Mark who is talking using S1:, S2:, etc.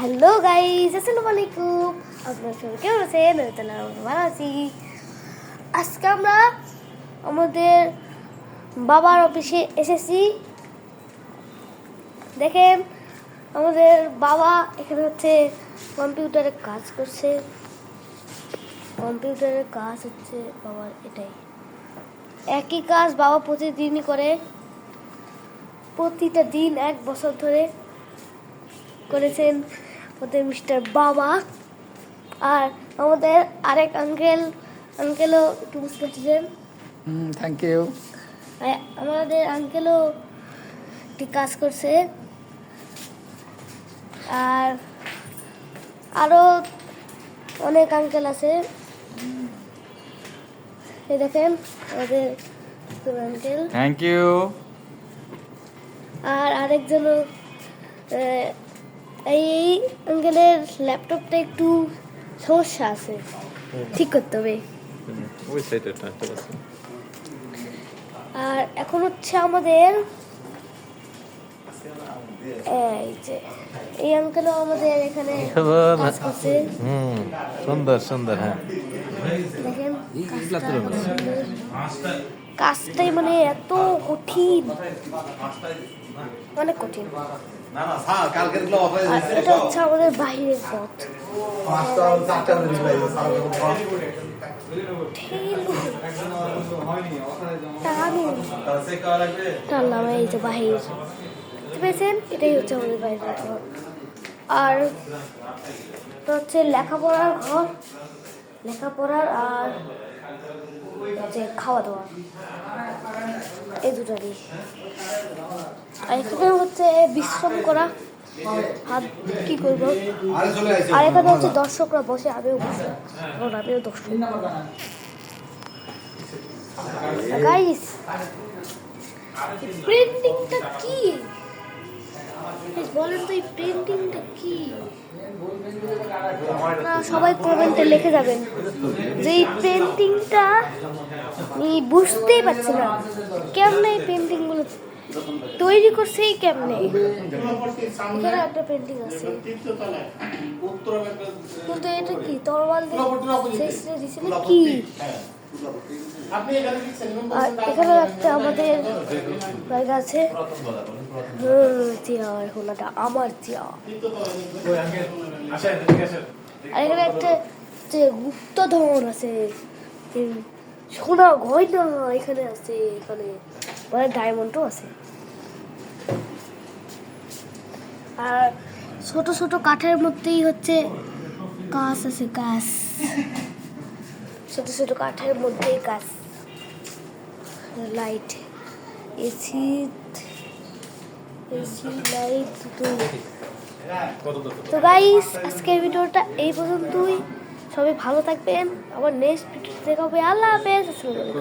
S1: Hello guys, আসসালামু আলাইকুম। আপনারা সবাই কেমন আছেন? ভালো আছি। আজকে আমরা আমাদের বাবার অফিসে এসেছি। দেখেন, আমাদের বাবা এখানে হচ্ছে কম্পিউটারে কাজ করছে। কম্পিউটারের কাজ হচ্ছে বাবার এটাই। একই কাজ বাবা প্রতিদিনই করে। প্রতিটা দিন এক বছর ধরে করেছেন। আমাদের মিস্টার বাবা আর আমাদের আরেক আঙ্কেল আঙ্কেলও একটু বুঝতে পারছেন?
S2: থ্যাংক ইউ
S1: আমাদের আঙ্কেলও একটি কাজ করছে। আর আরও অনেক আঙ্কেল আছে। এই দেখেন আমাদের আঙ্কেল
S2: থ্যাংক ইউ
S1: আর আরেকজনও আহ, এই আঙ্কেলের ল্যাপটপটা একটু সমস্যা আছে। ঠিক করতে হবে।
S3: ওই সাইডে
S1: আর এখন হচ্ছে আমাদের এই যে এই আঙ্কেলও আমাদের এখানে কাজ করছে।
S3: হুম সুন্দর সুন্দর হ্যাঁ।
S1: কাজটাই মানে এত কঠিন। অনেক কঠিন।
S4: না না স্যার কালকেরগুলো অফ হয়ে
S1: আর
S4: গেছে
S1: এটা হচ্ছে আমাদের পথ
S4: পাঁচটা চারটা স্যার লাগবে?
S1: টানলাম এই যে বাহির দেখতে পেয়েছেন এটাই হচ্ছে আমাদের ঘর আর এটা হচ্ছে লেখাপড়ার ঘর। লেখাপড়ার আর হচ্ছে খাওয়া দাওয়া। এই দুটারই। আর এখানে হচ্ছে বিশ্রাম করা। হাত কি করব?
S4: আরে
S1: এখানে হচ্ছে দর্শকরা বসে আমিও বসে। এখন আমিও দর্শক। গাইস প্রিন্টিংটা কি? বলেন তো এই প্রিন্টিংটা কি? আপনারা সবাই কমেন্টে লিখে যাবেন। যে এই পেন্টিংটা আমি বুঝতেই পারছি না। কেমন এই পেন্টিংগুলো তৈরি করছে এই কেমনে? এখানে একটা পেন্টিং আছে। কিন্তু এটা কি? তরোয়াল দিয়ে শেষ দিছিল কি? আর এখানে একটা আমাদের জায়গা আছে। হুম, টিয়া এখন আমার টিয়া আর এখানে একটা যে গুপ্ত ধন আছে। সোনা গয়না এখানে আছে এখানে। মানে ডায়মন্ডও আছে। আর ছোট ছোট কাঠের মধ্যেই হচ্ছে গাছ আছে গাছ ছোট ছোট কাঠের মধ্যেই গাছ লাইট এসি এসি লাইট তো গাইস আজকের ভিডিওটা এই পর্যন্তই। সবাই ভালো থাকবেন। আবার নেক্সট ভিডিও দেখা হবে। আল্লাহ হাফেজ।